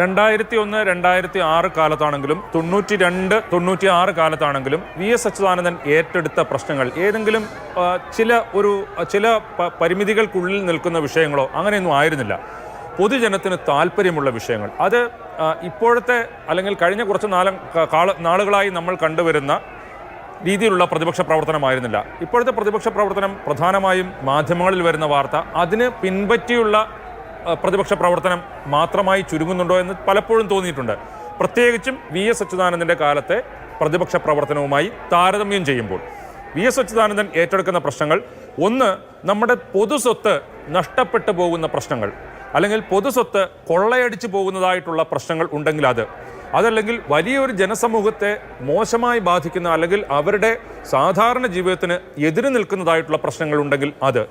രണ്ടായിരത്തി ഒന്ന് രണ്ടായിരത്തി ആറ് കാലത്താണെങ്കിലും തൊണ്ണൂറ്റി രണ്ട് തൊണ്ണൂറ്റി ആറ് കാലത്താണെങ്കിലും വി എസ് അച്യുതാനന്ദൻ ഏറ്റെടുത്ത പ്രശ്നങ്ങൾ ഏതെങ്കിലും ചില ഒരു ചില പരിമിതികൾക്കുള്ളിൽ നിൽക്കുന്ന വിഷയങ്ങളോ അങ്ങനെയൊന്നും ആയിരുന്നില്ല. പൊതുജനത്തിന് താല്പര്യമുള്ള വിഷയങ്ങൾ. അത് ഇപ്പോഴത്തെ അല്ലെങ്കിൽ കഴിഞ്ഞ കുറച്ച് നാല കാള നാളുകളായി നമ്മൾ കണ്ടുവരുന്ന രീതിയിലുള്ള പ്രതിപക്ഷ പ്രവർത്തനമായിരുന്നില്ല. ഇപ്പോഴത്തെ പ്രതിപക്ഷ പ്രവർത്തനം പ്രധാനമായും മാധ്യമങ്ങളിൽ വരുന്ന വാർത്ത അതിന് പിൻപറ്റിയുള്ള പ്രതിപക്ഷ പ്രവർത്തനം മാത്രമായി ചുരുങ്ങുന്നുണ്ടോ എന്ന് പലപ്പോഴും തോന്നിയിട്ടുണ്ട്. പ്രത്യേകിച്ചും വി എസ് അച്യുതാനന്ദന്റെ കാലത്തെ പ്രതിപക്ഷ പ്രവർത്തനവുമായി താരതമ്യം ചെയ്യുമ്പോൾ. വി എസ് അച്യുതാനന്ദൻ ഏറ്റെടുക്കുന്ന പ്രശ്നങ്ങൾ ഒന്ന് നമ്മുടെ പൊതുസ്വത്ത് നഷ്ടപ്പെട്ടു പോകുന്ന പ്രശ്നങ്ങൾ അല്ലെങ്കിൽ പൊതുസ്വത്ത് കൊള്ളയടിച്ചു പോകുന്നതായിട്ടുള്ള പ്രശ്നങ്ങൾ ഉണ്ടെങ്കിൽ അത് അതല്ലെങ്കിൽ വലിയൊരു ജനസമൂഹത്തെ മോശമായി ബാധിക്കുന്ന അല്ലെങ്കിൽ അവരുടെ സാധാരണ ജീവിതത്തിന് എതിര് നിൽക്കുന്നതായിട്ടുള്ള പ്രശ്നങ്ങളുണ്ടെങ്കിൽ അത്.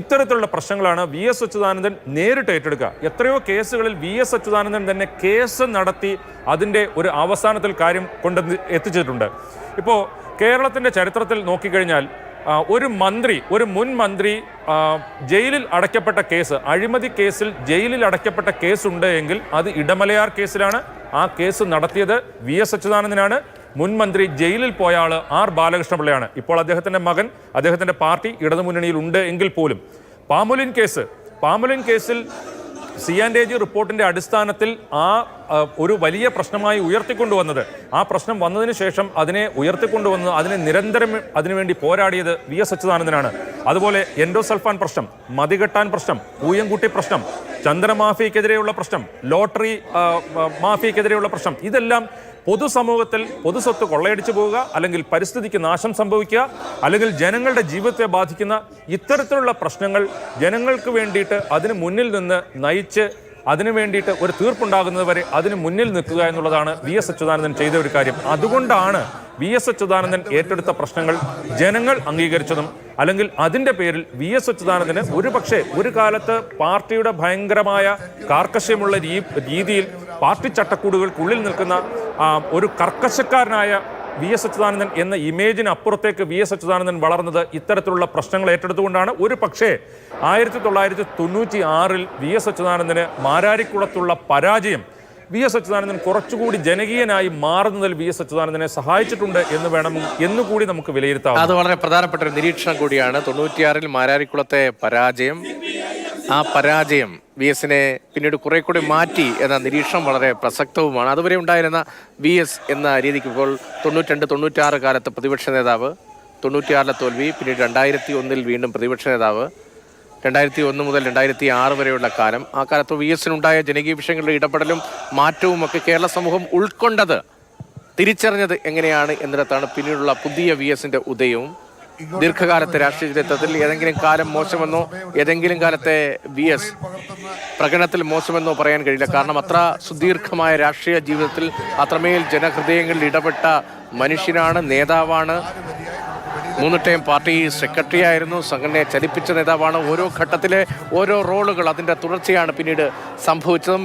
ഇത്തരത്തിലുള്ള പ്രശ്നങ്ങളാണ് വി എസ് അച്യുതാനന്ദൻ നേരിട്ട് ഏറ്റെടുക്കുക. എത്രയോ കേസുകളിൽ വി എസ് അച്യുതാനന്ദൻ തന്നെ കേസ് നടത്തി അതിന്റെ ഒരു അവസാനത്തിൽ കാര്യം കൊണ്ട് എത്തിച്ചിട്ടുണ്ട്. ഇപ്പോൾ കേരളത്തിന്റെ ചരിത്രത്തിൽ നോക്കിക്കഴിഞ്ഞാൽ ഒരു മന്ത്രി ഒരു മുൻ മന്ത്രി ജയിലിൽ അടയ്ക്കപ്പെട്ട കേസ് അഴിമതി കേസിൽ ജയിലിൽ അടയ്ക്കപ്പെട്ട കേസുണ്ട് എങ്കിൽ അത് ഇടമലയാർ കേസിലാണ് ആ കേസ് നടത്തിയത് വി എസ് അച്യുതാനന്ദനാണ്. മുൻ മന്ത്രി ജയിലിൽ പോയ ആൾ ആർ ബാലകൃഷ്ണപിള്ളയാണ്. ഇപ്പോൾ അദ്ദേഹത്തിന്റെ മകൻ അദ്ദേഹത്തിന്റെ പാർട്ടി ഇടതുമുന്നണിയിൽ ഉണ്ട് എങ്കിൽ പോലും. പാമുലിൻ കേസ് പാമുലിൻ കേസിൽ സി ആൻഡ് എ ജി റിപ്പോർട്ടിന്റെ അടിസ്ഥാനത്തിൽ ആ, ഒരു വലിയ പ്രശ്നമായി ഉയർത്തിക്കൊണ്ടുവന്നത്. ആ പ്രശ്നം വന്നതിന് ശേഷം അതിനെ ഉയർത്തിക്കൊണ്ടുവന്നത് അതിനെ നിരന്തരം അതിനുവേണ്ടി പോരാടിയത് വി എസ് അച്യുതാനന്ദനാണ്. അതുപോലെ എൻഡോസൾഫാൻ പ്രശ്നം മതികെട്ടാൻ പ്രശ്നം പൂയംകുട്ടി പ്രശ്നം ചന്ദ്രമാഫിയക്കെതിരെയുള്ള പ്രശ്നം ലോട്ടറി മാഫിയക്കെതിരെയുള്ള പ്രശ്നം ഇതെല്ലാം പൊതുസമൂഹത്തിൽ പൊതുസ്വത്ത് കൊള്ളയടിച്ചു പോവുക അല്ലെങ്കിൽ പരിസ്ഥിതിക്ക് നാശം സംഭവിക്കുക അല്ലെങ്കിൽ ജനങ്ങളുടെ ജീവിതത്തെ ബാധിക്കുന്ന ഇത്തരത്തിലുള്ള പ്രശ്നങ്ങൾ ജനങ്ങൾക്ക് വേണ്ടിയിട്ട് അതിന് മുന്നിൽ നിന്ന് നയിച്ച് അതിനു വേണ്ടിയിട്ട് ഒരു തീർപ്പുണ്ടാകുന്നത് വരെ അതിന് മുന്നിൽ നിൽക്കുക എന്നുള്ളതാണ് വി എസ് അച്യുതാനന്ദൻ ചെയ്ത ഒരു കാര്യം. അതുകൊണ്ടാണ് വി എസ് അച്യുതാനന്ദൻ ഏറ്റെടുത്ത പ്രശ്നങ്ങൾ ജനങ്ങൾ അംഗീകരിച്ചതും അല്ലെങ്കിൽ അതിന്റെ പേരിൽ വി എസ് അച്യുതാനന്ദന് ഒരു പക്ഷേ ഒരു കാലത്ത് പാർട്ടിയുടെ ഭയങ്കരമായ കാർക്കശ്യമുള്ള രീതിയിൽ പാർട്ടി ചട്ടക്കൂടുകൾക്കുള്ളിൽ നിൽക്കുന്ന ഒരു കർക്കശക്കാരനായ വി എസ് അച്യുതാനന്ദൻ എന്ന ഇമേജിന് അപ്പുറത്തേക്ക് വി എസ് അച്യുതാനന്ദൻ വളർന്നത് ഇത്തരത്തിലുള്ള പ്രശ്നങ്ങൾ ഏറ്റെടുത്തുകൊണ്ടാണ്. ഒരു പക്ഷേ ആയിരത്തി തൊള്ളായിരത്തി തൊണ്ണൂറ്റി ആറിൽ വി എസ് അച്യുതാനന്ദന് മാരാരിക്കുളത്തുള്ള പരാജയം വി എസ് അച്യുതാനന്ദൻ കുറച്ചുകൂടി ജനകീയനായി മാറുന്നതിൽ വി എസ് അച്യുതാനന്ദനെ സഹായിച്ചിട്ടുണ്ട് എന്ന് വേണം എന്നുകൂടി നമുക്ക് വിലയിരുത്താം. അത് വളരെ പ്രധാനപ്പെട്ട ഒരു നിരീക്ഷണം കൂടിയാണ്. തൊണ്ണൂറ്റിയാറിൽ മാരാരിക്കുളത്തെ പരാജയം. ആ പരാജയം വി എസിനെ പിന്നീട് കുറെ കൂടി മാറ്റി എന്ന നിരീക്ഷണം വളരെ പ്രസക്തവുമാണ്. അതുവരെ ഉണ്ടായിരുന്ന വി എസ് എന്ന രീതിക്ക് ഇപ്പോൾ തൊണ്ണൂറ്റിരണ്ട് തൊണ്ണൂറ്റാറ് കാലത്ത് പ്രതിപക്ഷ നേതാവ് തൊണ്ണൂറ്റിയാറിലെ തോൽവി പിന്നീട് രണ്ടായിരത്തി ഒന്നിൽ വീണ്ടും പ്രതിപക്ഷ നേതാവ് രണ്ടായിരത്തി ഒന്ന് മുതൽ രണ്ടായിരത്തി ആറ് വരെയുള്ള കാലം. ആ കാലത്ത് വി എസിനുണ്ടായ ജനകീയ വിഷയങ്ങളുടെ ഇടപെടലും മാറ്റവും ഒക്കെ കേരള സമൂഹം ഉൾക്കൊണ്ടത് തിരിച്ചറിഞ്ഞത് എങ്ങനെയാണ് എന്നിടത്താണ് പിന്നീടുള്ള പുതിയ വി എസിന്റെ ഉദയവും. ദീർഘകാലത്തെ രാഷ്ട്രീയ ചരിത്രത്തിൽ ഏതെങ്കിലും കാലം മോശമെന്നോ ഏതെങ്കിലും കാലത്തെ വി എസ് പ്രകടനത്തിൽ മോശമെന്നോ പറയാൻ കഴിയില്ല. കാരണം അത്ര സുദീർഘമായ രാഷ്ട്രീയ ജീവിതത്തിൽ അത്രമേൽ ജനഹൃദയങ്ങളിൽ ഇടപെട്ട മനുഷ്യനാണ് നേതാവാണ് മൂന്ന് ടൈം പാർട്ടി സെക്രട്ടറി ആയിരുന്നു. സംഘടനയെ ചലിപ്പിച്ച നേതാവാണ് ഓരോ ഘട്ടത്തിലെ ഓരോ റോളുകൾ അതിന്റെ തുടർച്ചയാണ് പിന്നീട് സംഭവിച്ചതും